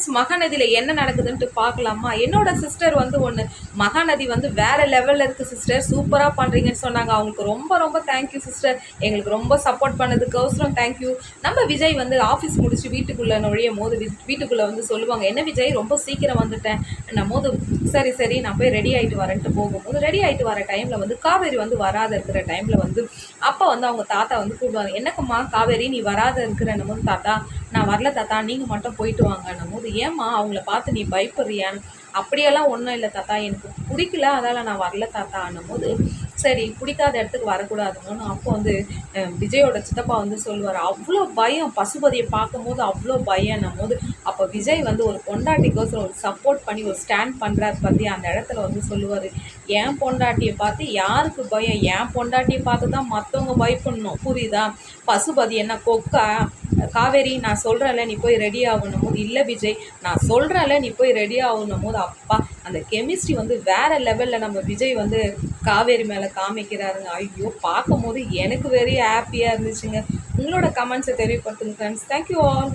Friends மகாநதியில் என்ன நடக்குதுன்ட்டு பார்க்கலாமா என்னோட சிஸ்டர் வந்து ஒன்று மகாநதி வந்து வேறு லெவலில் இருக்குது சிஸ்டர் சூப்பராக பண்ணுறீங்கன்னு சொன்னாங்க. அவங்களுக்கு ரொம்ப ரொம்ப தேங்க்யூ சிஸ்டர் எங்களுக்கு ரொம்ப சப்போர்ட் பண்ணதுக்கோசரம் தேங்க்யூ நம்ம விஜய் வந்து ஆஃபீஸ் முடிச்சு வீட்டுக்குள்ளே நுழையும் போது வீட்டுக்குள்ளே வந்து சொல்லுவாங்க என்ன விஜய்? ரொம்ப சீக்கிரம் வந்துட்டேன். நான் போது சரி சரி நான் போய் ரெடி ஆகிட்டு வரேன்ட்டு போகும்போது ரெடி ஆகிட்டு வர டைமில் வந்து காவேரி வந்து வராத இருக்கிற டைமில் வந்து அப்போ வந்து அவங்க தாத்தா வந்து கூப்பிடுவாங்க என்னக்கம்மா காவேரி நீ வராத இருக்கிற நம்ம தாத்தா நான் வரல தாத்தா நீங்கள் மட்டும் போயிட்டு வாங்கன்னும் போது ஏம்மா? அவங்கள பார்த்து நீ பயப்படுறியான்னு? அப்படியெல்லாம் ஒன்றும் இல்லை தாத்தா. எனக்கு பிடிக்கல. அதால் நான் வரல தாத்தான்னும் போது சரி பிடிக்காத இடத்துக்கு வரக்கூடாதுன்னு அப்போ வந்து விஜயோட சித்தப்பா வந்து சொல்லுவார். அவ்வளோ பயம். பசுபதியை பார்க்கும்போது அவ்வளோ பயம்னும் போது அப்போ விஜய் வந்து ஒரு பொண்டாட்டிக்கோசரம் ஒரு சப்போர்ட் பண்ணி ஒரு ஸ்டாண்ட் பண்ணுறாரு பற்றி அந்த இடத்துல வந்து சொல்லுவார். என் பொண்டாட்டியை பார்த்து யாருக்கு பயம்? என் பொண்டாட்டியை பார்த்து தான் மற்றவங்க பயப்படணும். புரியுதா? பசுபதி என்ன கொக்கா? காவேரி நான் சொல்கிறேன்ல நீ போய் ரெடி ஆகணும் போது. இல்லை விஜய் நான் சொல்கிறேன்ல நீ போய் ரெடி ஆகணும் போது. அப்பா அந்த கெமிஸ்ட்ரி வந்து வேறு லெவலில் நம்ம விஜய் வந்து காவேரி மேலே காமிக்கிறாருங்க. ஐயோ பார்க்கும் போது எனக்கு வெரி ஹாப்பியாக இருந்துச்சுங்க. உங்களோட கமெண்ட்ஸை தெரியப்படுத்துங்க ஃப்ரெண்ட்ஸ் தேங்க்யூ ஆல்